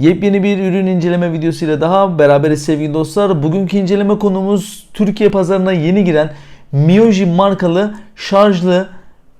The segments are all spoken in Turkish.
Yepyeni bir ürün inceleme videosuyla daha beraberiz sevgili dostlar. Bugünkü inceleme konumuz Türkiye pazarına yeni giren Mioji markalı şarjlı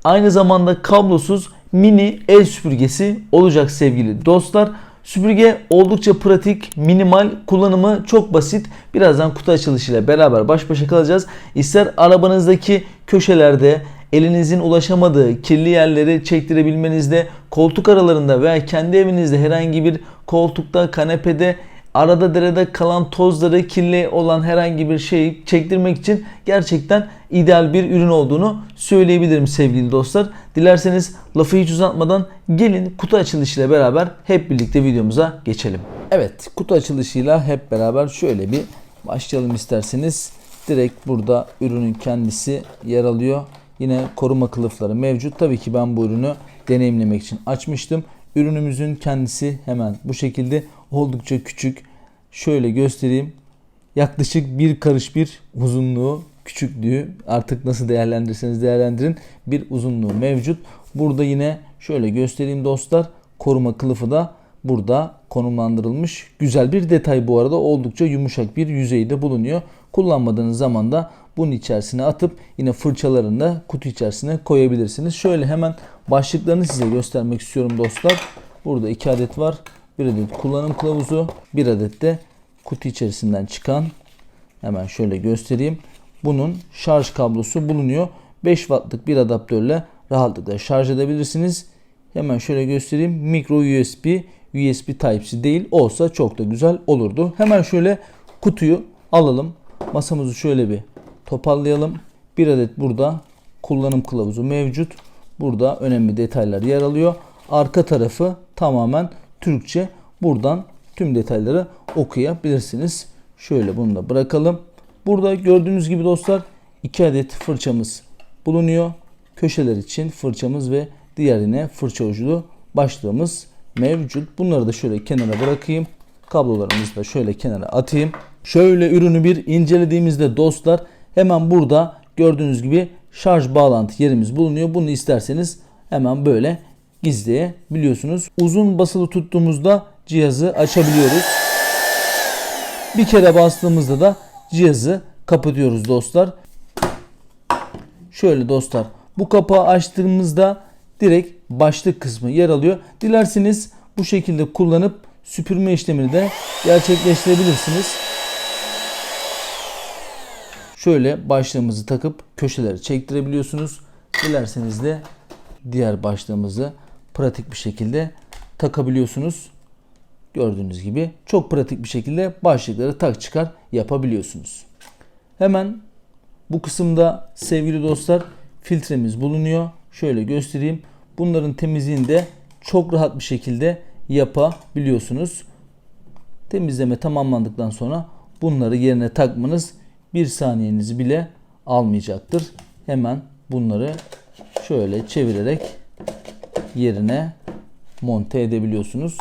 aynı zamanda kablosuz mini el süpürgesi olacak sevgili dostlar. Süpürge oldukça pratik, minimal, kullanımı çok basit. Birazdan kutu açılışıyla beraber baş başa kalacağız. İster arabanızdaki köşelerde, elinizin ulaşamadığı kirli yerleri çektirebilmenizde, koltuk aralarında veya kendi evinizde herhangi bir koltukta, kanepede arada derede kalan tozları, kirli olan herhangi bir şeyi çektirmek için gerçekten ideal bir ürün olduğunu söyleyebilirim sevgili dostlar. Dilerseniz lafı hiç uzatmadan gelin kutu açılışıyla beraber hep birlikte videomuza geçelim. Evet kutu açılışıyla hep beraber şöyle bir başlayalım isterseniz. Direkt burada ürünün kendisi yer alıyor. Yine koruma kılıfları mevcut. Tabii ki ben bu ürünü deneyimlemek için açmıştım. Ürünümüzün kendisi hemen bu şekilde oldukça küçük. Şöyle göstereyim. Yaklaşık bir karış bir uzunluğu, küçüklüğü artık nasıl değerlendirirseniz değerlendirin bir uzunluğu mevcut. Burada yine şöyle göstereyim dostlar. Koruma kılıfı da burada konumlandırılmış. Güzel bir detay bu arada oldukça yumuşak bir yüzeyde bulunuyor. Kullanmadığınız zaman da bunun içerisine atıp yine fırçalarını da kutu içerisine koyabilirsiniz. Şöyle hemen başlıklarını size göstermek istiyorum dostlar. Burada iki adet var. Bir adet kullanım kılavuzu, bir adet de kutu içerisinden çıkan hemen şöyle göstereyim. Bunun şarj kablosu bulunuyor. 5 wattlık bir adaptörle rahatlıkla şarj edebilirsiniz. Hemen şöyle göstereyim. Micro USB, USB Type-C değil olsa çok da güzel olurdu. Hemen şöyle kutuyu alalım. Masamızı şöyle bir toparlayalım. Bir adet burada kullanım kılavuzu mevcut. Burada önemli detaylar yer alıyor. Arka tarafı tamamen Türkçe. Buradan tüm detayları okuyabilirsiniz. Şöyle bunu da bırakalım. Burada gördüğünüz gibi dostlar iki adet fırçamız bulunuyor. Köşeler için fırçamız ve diğerine fırça uculu başlığımız mevcut. Bunları da şöyle kenara bırakayım. Kablolarımızı da şöyle kenara atayım. Şöyle ürünü bir incelediğimizde dostlar hemen burada gördüğünüz gibi şarj bağlantı yerimiz bulunuyor. Bunu isterseniz hemen böyle gizleyebiliyorsunuz. Uzun basılı tuttuğumuzda cihazı açabiliyoruz. Bir kere bastığımızda da cihazı kapatıyoruz dostlar. Şöyle dostlar bu kapağı açtığımızda direkt başlık kısmı yer alıyor. Dilerseniz bu şekilde kullanıp süpürme işlemini de gerçekleştirebilirsiniz. Şöyle başlığımızı takıp köşeleri çektirebiliyorsunuz. Dilerseniz de diğer başlığımızı pratik bir şekilde takabiliyorsunuz. Gördüğünüz gibi çok pratik bir şekilde başlıkları tak çıkar yapabiliyorsunuz. Hemen bu kısımda sevgili dostlar filtremiz bulunuyor. Şöyle göstereyim. Bunların temizliğini de çok rahat bir şekilde yapabiliyorsunuz. Temizleme tamamlandıktan sonra bunları yerine takmanız bir saniyenizi bile almayacaktır. Hemen bunları şöyle çevirerek yerine monte edebiliyorsunuz.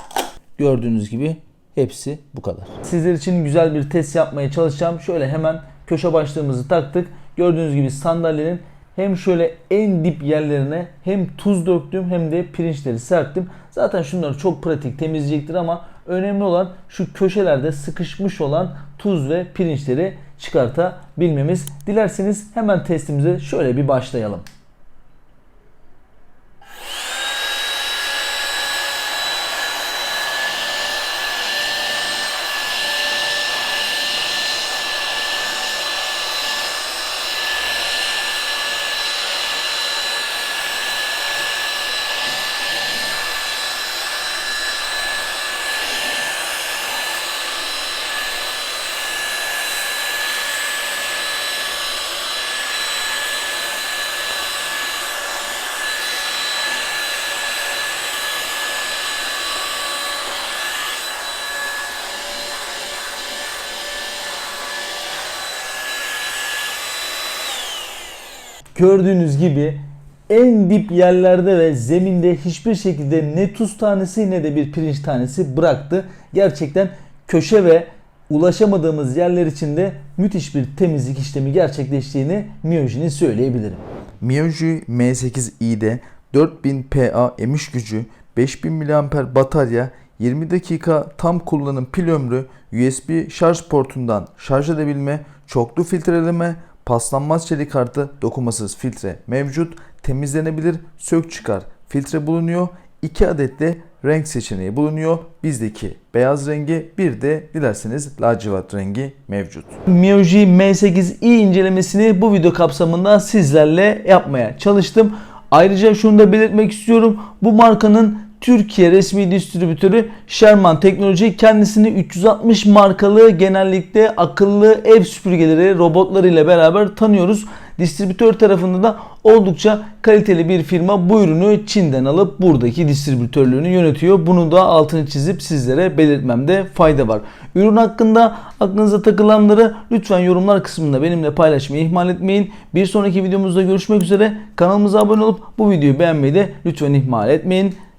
Gördüğünüz gibi hepsi bu kadar. Sizler için güzel bir test yapmaya çalışacağım. Şöyle hemen köşe başlığımızı taktık. Gördüğünüz gibi sandalyenin hem şöyle en dip yerlerine hem tuz döktüm hem de pirinçleri serptim. Zaten şunları çok pratik temizleyecektir ama önemli olan şu köşelerde sıkışmış olan tuz ve pirinçleri çıkartabilmemiz. Dilerseniz hemen testimize şöyle bir başlayalım. Gördüğünüz gibi en dip yerlerde ve zeminde hiçbir şekilde ne tuz tanesi ne de bir pirinç tanesi bıraktı. Gerçekten köşe ve ulaşamadığımız yerler için de müthiş bir temizlik işlemi gerçekleştiğini Mioji'nin söyleyebilirim. Mioji M8i'de 4000 PA emiş gücü, 5000 mAh batarya, 20 dakika tam kullanım pil ömrü, USB şarj portundan şarj edebilme, çoklu filtreleme, paslanmaz çelik kartı, dokunmasız filtre mevcut, temizlenebilir, sök çıkar filtre bulunuyor. 2 adet de renk seçeneği bulunuyor. Bizdeki beyaz rengi bir de dilerseniz lacivert rengi mevcut. MIUI M8i incelemesini bu video kapsamında sizlerle yapmaya çalıştım. Ayrıca şunu da belirtmek istiyorum. Bu markanın Türkiye resmi distribütörü Sherman Teknoloji kendisini 360 markalı genellikle akıllı ev süpürgeleri robotlarıyla beraber tanıyoruz. Distribütör tarafında da oldukça kaliteli bir firma bu ürünü Çin'den alıp buradaki distribütörlüğünü yönetiyor. Bunu da altını çizip sizlere belirtmemde fayda var. Ürün hakkında aklınıza takılanları lütfen yorumlar kısmında benimle paylaşmayı ihmal etmeyin. Bir sonraki videomuzda görüşmek üzere. Kanalımıza abone olup bu videoyu beğenmeyi de lütfen ihmal etmeyin.